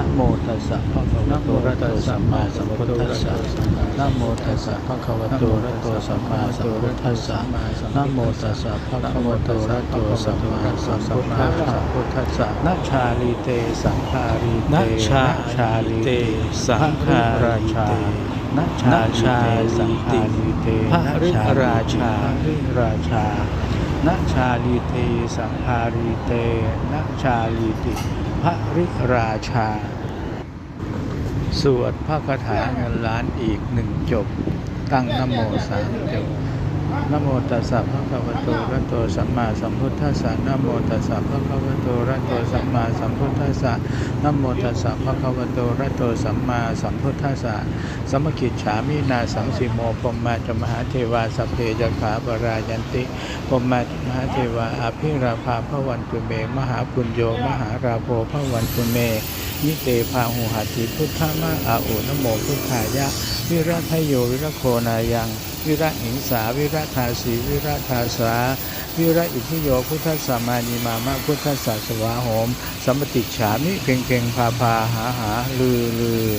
นะโมตัสสะภะคะวะโตอะระหะโตสัมมาสัมพุทธัสสะนะโมตัสสะภะคะวะโตอะระหะโตสัมมาสัมพุทธัสสะนะโมตัสสะภะคะวะโตอะระหะโตสัมมาสัมพุทธัสสะนะชาลีเตสังฆารีเตนะชาชาลิเตสังฆาราริชาเตนะชาชาสังฆารีเตพระฤราชาพระฤราชา นะชาลีเตสัพารีเตนะชาลีติพระริราชา สวดพระคาถาเงินล้านอีกหนึ่งจบ ตั้งนโมสามจบ นโมตัสสะภะคะวะโตอะระหะโตสัมมาสัมพุทธัสสะนโมตัสสะภะคะวะโตอะระหะโตสัมมาสัมพุทธัสสะนโมตัสสะภะคะวะโตอะระหะโตสัมมาสัมพุทธัสสะสัมมกิจฉามินาสังสิโมปมมาจมหาเทวาสพเพจขาปรายันติปมมาจมหาเทวาอภิราภาพระวันตุเม มหาปุญโยมหาราโภพระวันตุเมนิเตพาหุหัติพุทธมาอาอุนโมพุทธายะวิรัตโยวิรโคนายัง วิระหิงสา วิระทาสีวิระทาสา วิระอิทิโยพุทธสามานีมามะพุทธศาสวาโหม สัมปติฉามิเพ่งเพ่งพาพาหาหาลือลือ